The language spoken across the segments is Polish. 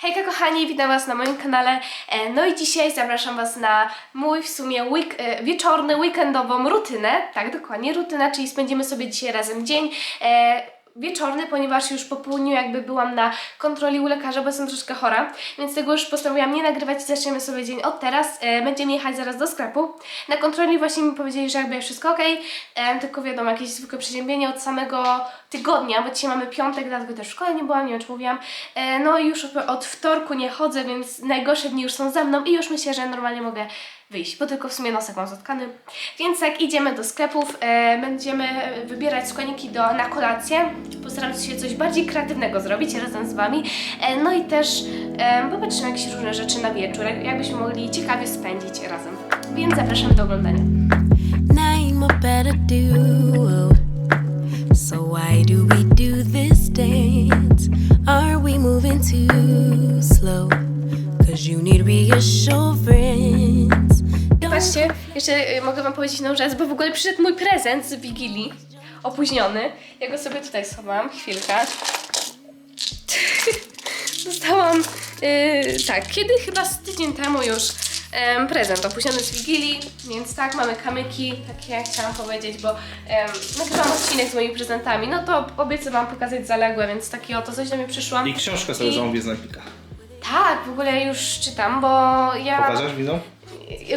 Hejka kochani, witam Was na moim kanale. E, No i dzisiaj zapraszam Was na mój w sumie week, e, wieczorny, weekendową rutynę. Tak, dokładnie, rutynę, czyli spędzimy sobie dzisiaj razem dzień. Wieczorny, ponieważ już po południu jakby byłam na kontroli u lekarza, bo jestem troszkę chora, więc tego już postanowiłam nie nagrywać i zaczniemy sobie dzień od teraz. E, będziemy jechać zaraz do sklepu. Na kontroli właśnie mi powiedzieli, że jakby wszystko ok, e, tylko wiadomo, jakieś zwykłe przeziębienie od samego tygodnia, bo dzisiaj mamy piątek, dlatego też w szkole nie byłam, nie wiem czy mówiłam. E, no i już od wtorku nie chodzę, więc najgorsze dni już są za mną i już myślę, że normalnie mogę wyjść, bo tylko w sumie nosek mam zatkany. Więc tak, idziemy do sklepów, e, będziemy wybierać składniki do, na kolację. Postaram się coś bardziej kreatywnego zrobić razem z Wami. E, no i też e, popatrzymy jakieś różne rzeczy na wieczór, jak- jakbyśmy mogli ciekawie spędzić razem. Więc zapraszam do oglądania. So why do we do this dance? Are we moving too slow? Cause you need reassurance. Patrzcie, jeszcze y, mogę Wam powiedzieć jedną rzecz, bo w ogóle przyszedł mój prezent z Wigilii, opóźniony. Ja go sobie tutaj schowałam, chwilkę. Dostałam, y, tak, kiedy chyba z tydzień temu już em, prezent opóźniony z Wigilii, więc tak, mamy kamyki, takie chciałam powiedzieć, bo um, nagrywam odcinek z moimi prezentami, no to obiecuję Wam pokazać zaległe, więc takie oto coś do mnie przyszło. I książkę sobie I- zamówię z Empika. Tak, w ogóle już czytam, bo ja... Pokażesz widzą?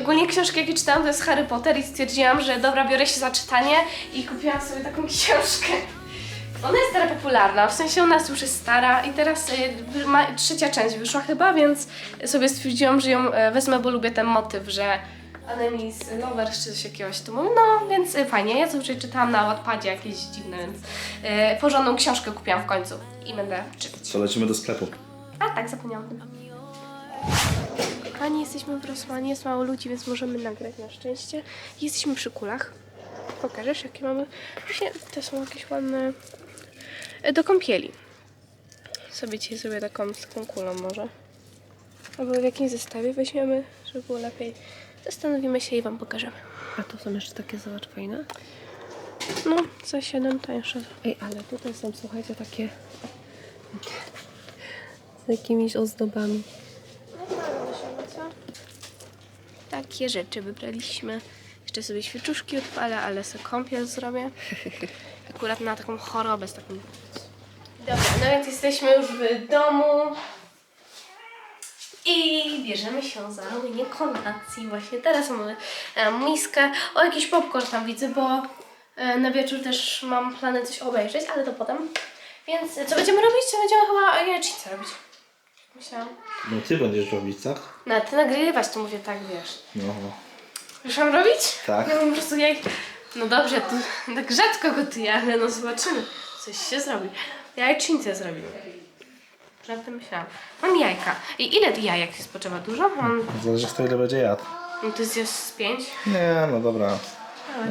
Ogólnie książki, jakie czytałam, to jest Harry Potter i stwierdziłam, że dobra, biorę się za czytanie i kupiłam sobie taką książkę. Ona jest teraz popularna, w sensie u nas już jest stara i teraz y, ma, trzecia część wyszła chyba, więc sobie stwierdziłam, że ją e, wezmę, bo lubię ten motyw, że Enemies Lovers czy coś jakiegoś tu mówię. No, więc y, fajnie. Ja sobie czytałam na Wattpadzie jakieś dziwne, więc y, porządną książkę kupiłam w końcu i będę czytać. Co, lecimy do sklepu. A tak, zapomniałam. Kochani, jesteśmy w Rosmanie, jest mało ludzi, więc możemy nagrać na szczęście. Jesteśmy przy kulach. Pokażesz, jakie mamy? Właśnie te są jakieś ładne e, do kąpieli. Sobie dzisiaj zrobię taką z taką kulą może. Albo w jakimś zestawie weźmiemy, żeby było lepiej. Zastanowimy się i Wam pokażemy. A to są jeszcze takie zobacz fajne. No, za 7 tańsze. Ej, ale tutaj są, słuchajcie, takie z jakimiś ozdobami. Takie rzeczy wybraliśmy. Jeszcze sobie świeczuszki odpalę, ale sobie kąpiel zrobię. Akurat na taką chorobę z taką... Dobra, no więc jesteśmy już w domu. I bierzemy się za robienie kolacji. Właśnie teraz mamy e, miskę. O, jakiś popcorn tam widzę, bo e, na wieczór też mam plany coś obejrzeć, ale to potem. Więc e, co będziemy robić? Co będziemy chyba jajecznicę robić. Myślałam. No ty będziesz robić, tak? No, ty nagrywać, to mówię tak, wiesz. No. Wiesz, mam robić? Tak. Ja mam po prostu jaj... No dobrze, to tak rzadko gotuję, ale no zobaczymy. Coś się zrobi. Jajecznicę zrobimy. Żartem myślałam. Mam jajka. I ile jajek się spoczywa? Dużo? Mam... Zależy kto ile będzie jadł. No to jest jest z pięć. Nie, no dobra.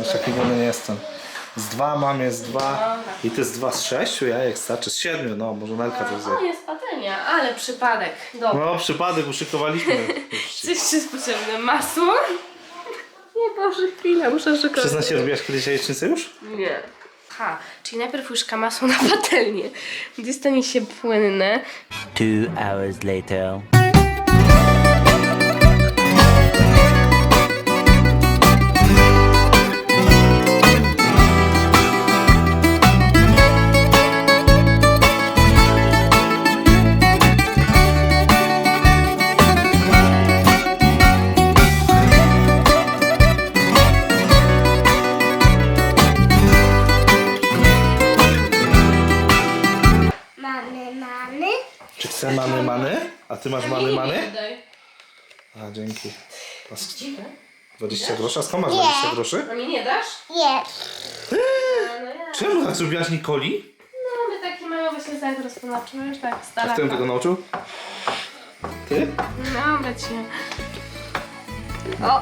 Aż taki głodny nie jestem. Z dwa mam, jest dwa. I to jest dwa z sześciu jajek starczy. Z siedmiu, no może Nelka to O, zje. jest patelnia, ale przypadek. Dobra. No przypadek, uszykowaliśmy. Co jeszcze jest potrzebne? Masło? Nie, Boże, chwilę, muszę szykować. Przyznaj się, robiłaś kiedyś jajecznicę już? Nie. Ha, czyli najpierw łyżka masła na patelnię, gdzie stanie się płynne. Two hours later. Chcę many many? A ty masz many many? Daj. A dzięki. Sk- 20 groszy? A skąd masz 20 groszy? A mi nie dasz? No ja. Czemu tak zrobiłaś Nikoli? No, my taki mały właśnie znak rozpoznawczy, już tak A stara. kto ją tego nauczył? Ty? No, bracie. O!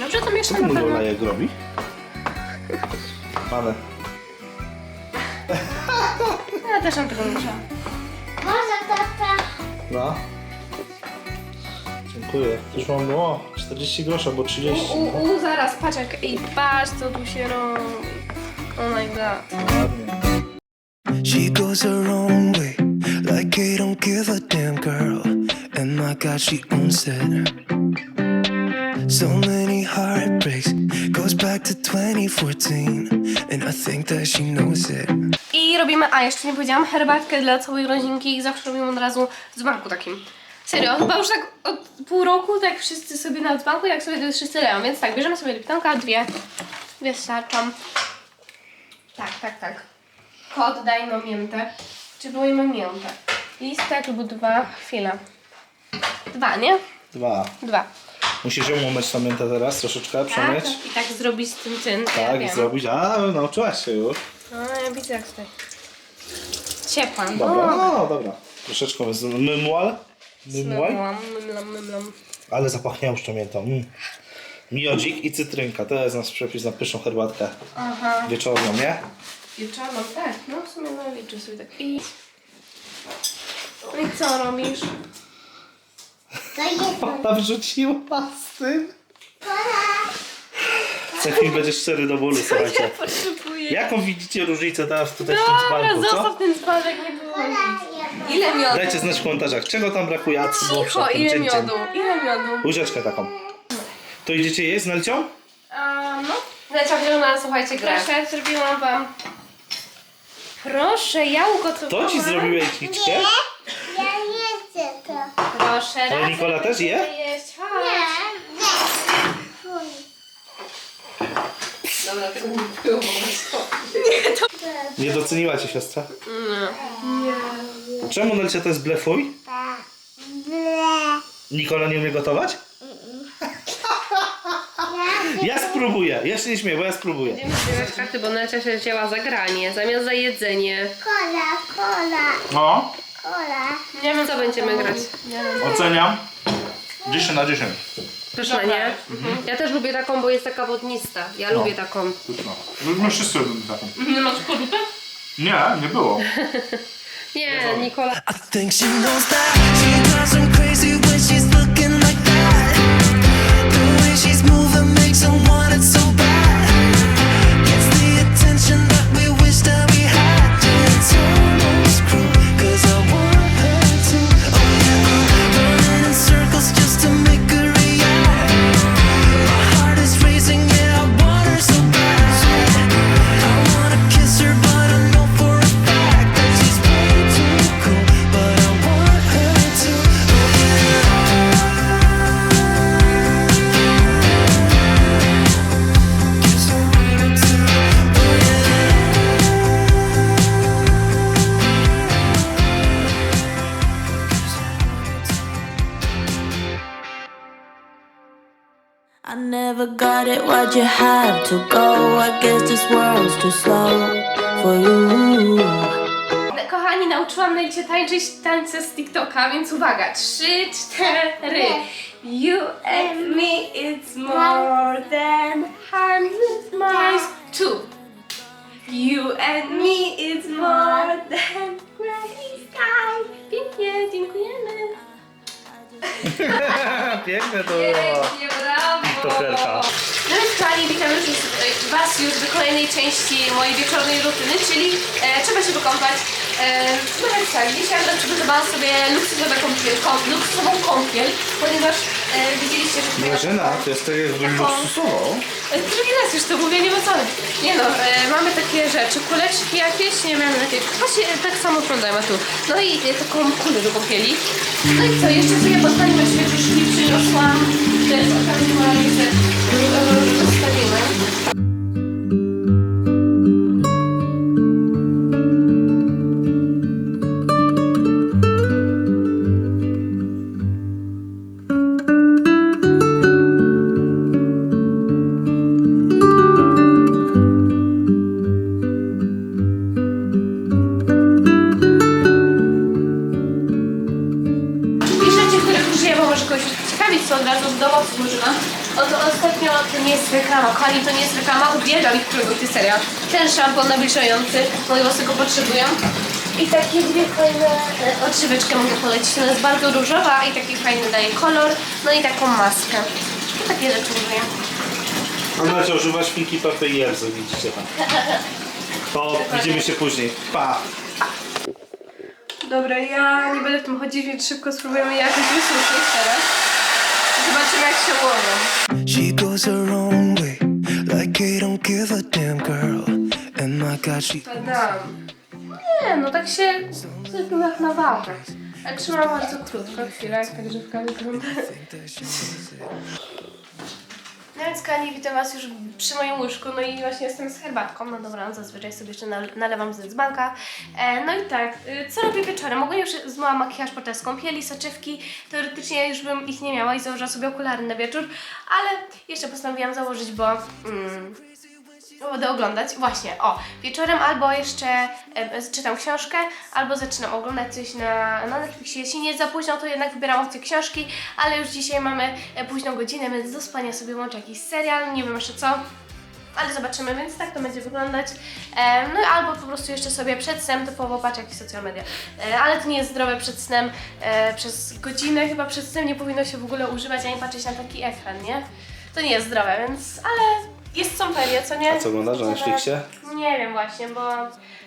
Dobrze, to Co ty na mu pewno. olejek robi? Manę. Ja też mam tego muszę. Może tata. No. Dziękuję. Już mam, o, 40 groszy, bo 30. U, u, u, zaraz, patrz jak, ej, patrz co tu się robi. Oh my god. Ładnie. She goes her own way, like Kay don't give a damn girl, and my God, she owns it. So many heartbreaks, to 2014, and I think that she knows it. I robimy, a jeszcze nie powiedziałam, herbatkę dla całej rodzinki i zawsze robimy od razu w dzbanku takim. Serio, chyba już tak od pół roku tak wszyscy sobie na dzbanku, jak sobie to wszyscy leją, więc tak, bierzemy sobie liptonka, dwie, starczą. Tak, tak, tak. Kod dajmy miętę. Czy były miętę? Listek lub dwa, chwila. Dwa, nie? Dwa. Dwa. Musisz ją umyć tą miętę teraz, troszeczkę Tak, przemyć. i tak zrobić z tym tym. ja Tak, wiem. zrobić. A, nauczyłaś się już. No, ja widzę jak tutaj. Ciepła. Dobra, no dobra. Troszeczkę z mymłal. Mymłaj. Mymlam, mymlam, mymlam. Ale zapachniał już tą miętą. Mm. Miodzik i cytrynka. To jest nasz przepis na pyszną herbatkę. Aha. Wieczorną, nie? Wieczorną, tak. No w sumie no liczę sobie tak. I... No i co robisz? To jest Ona wrzuciła z tym. Za chwilę będzie szczery do bólu, słuchajcie. Potrzebuję. Jaką widzicie różnicę teraz tutaj w tym Dobra, dzbanku, co? zostaw ten dzbanek, nie było. Ile miodu? Dajcie znać w komentarzach, czego tam brakuje, a co było Cicho, ile cięciem. miodu? Ile miodu? Łyżeczkę taką. To idziecie jeść z Nelcią? A, no. Lecia wzięła, słuchajcie, grę. Proszę, zrobiłam wam. Proszę, ja ugotowałam. To ci zrobił jajeczniczkę? Ja nie chcę to. Proszę, Ale Nikola też je? jeść. Chodź. Nie, nie. Fuj. Dobra, tego nie było. Nie doceniła cię siostra? Nie. Czemu Nelcia to jest blefuj? Ble. Nikola nie umie gotować? Ja spróbuję. Ja się nie śmieję, bo ja spróbuję. Będziemy zbierać karty, bo Nelcia się wzięła za granie, zamiast za jedzenie. Kola, kola, No, kola. Nie wiem, co będziemy grać. oceniam. 10 na 10. Pyszna, nie? Ja też lubię taką, bo jest taka wodnista. Ja lubię taką. No, my wszyscy taką. Nie masz korupę? Nie, nie było. Nie, Nikola. I think she knows that she him crazy never got it, why'd you have to go? I guess this world's too slow for you. Kochani, nauczyłam Nelcie tańczyć tańce z TikToka, więc uwaga. Trzy, cztery. You and me, it's more than hundred miles. Two. You and me, it's more than gray sky. Pięknie, dziękujemy. Piękne to było. Pięknie, brawo. Więc kochani, witamy już, Was już do kolejnej części mojej wieczornej rutyny, czyli e, trzeba się wykąpać. E, no tak, dzisiaj ja przygotowałam sobie luksusowe kąpiel, kom, luksusową kąpiel, ponieważ e, widzieliście, że tutaj... Grażyna, to jest tak jakby luksusowo. E, Drugi raz już to mówię, nie ma co. Nie no, e, mamy takie rzeczy, kuleczki jakieś, nie wiem, jakieś, właśnie e, tak samo wyglądają tu. No i e, taką kulę do kąpieli. No i co, jeszcze sobie podpaliłam ciekawić, co od razu z domu służyłam. Oto ostatnio to nie jest reklama, kochani, to nie jest reklama, uwielbiam ich produkty, serio. Ten szampon nawilżający, moje włosy go potrzebują. I takie dwie fajne e, odżyweczkę mogę polecić, ona jest bardzo różowa i taki fajny daje kolor, no i taką maskę. I takie rzeczy użyję. Ona cię używa świnki Pepe i Elzy, widzicie tam. To widzimy się później. Pa! Dobra, ja nie będę w tym chodzić, więc szybko spróbujemy jakoś wysłuchać teraz. Zobaczymy jak się ułożą. She goes her own way, like I don't give a damn girl. And my God, she. Nie, no tak się zwykle jak na wałkę. A trzymam bardzo krótko, chwilę, jak ta grzywka wygląda. Więc kochani, witam Was już przy moim łóżku, no i właśnie jestem z herbatką, no dobra, no zazwyczaj sobie jeszcze nale- nalewam z dzbanka. E, no i tak, y, co robię wieczorem? Ogólnie już zmyłam makijaż podczas kąpieli, soczewki, teoretycznie już bym ich nie miała i założyła sobie okulary na wieczór, ale jeszcze postanowiłam założyć, bo... Mm, Będę oglądać, właśnie, o, wieczorem albo jeszcze e, czytam książkę, albo zaczynam oglądać coś na, na Netflixie. Jeśli nie za późno, to jednak wybieram opcję książki, ale już dzisiaj mamy e, późną godzinę, więc do spania sobie włączę jakiś serial, nie wiem jeszcze co. Ale zobaczymy, więc tak to będzie wyglądać. E, no albo po prostu jeszcze sobie przed snem typowo patrzę jakieś social media. E, ale to nie jest zdrowe przed snem. E, przez godzinę chyba przed snem nie powinno się w ogóle używać, ani patrzeć na taki ekran, nie? To nie jest zdrowe, więc ale jest są ferie, co nie? A co oglądasz na Netflixie? Nie wiem właśnie, bo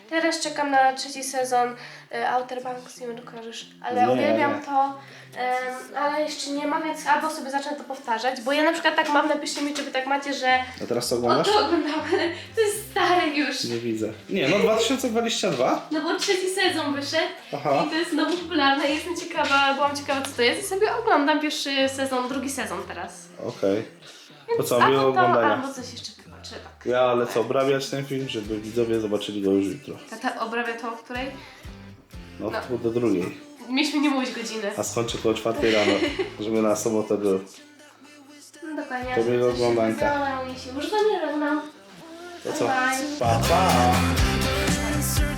teraz czekam na trzeci sezon y, Outer Banks, nie wiem czy kojarzysz, ale Nie, uwielbiam nie. to, em, ale jeszcze nie ma, więc albo sobie zacznę to powtarzać, bo ja na przykład tak mam, napiszcie mi, czy wy tak macie, że A teraz co o oglądasz? to oglądam, ale to jest stare już. Nie widzę. Nie, no 2022? No bo trzeci sezon wyszedł Aha. i to jest znowu popularne i jestem ciekawa, byłam ciekawa co to jest i sobie oglądam pierwszy sezon, drugi sezon teraz. Okej. To co, albo miłego to, oglądania. albo coś jeszcze wybaczę, tak. Ja lecę obrabiać ten film, żeby widzowie zobaczyli go już jutro. Tata obrabia to, o której? No, No. no. do drugiej. Mieliśmy nie mówić godziny. A skończę koło czwartej rano, żeby na sobotę był. No dokładnie. To miłego oglądanka. wybrałam, mi się już zamierzam. To co? Bye. Pa, pa! Answer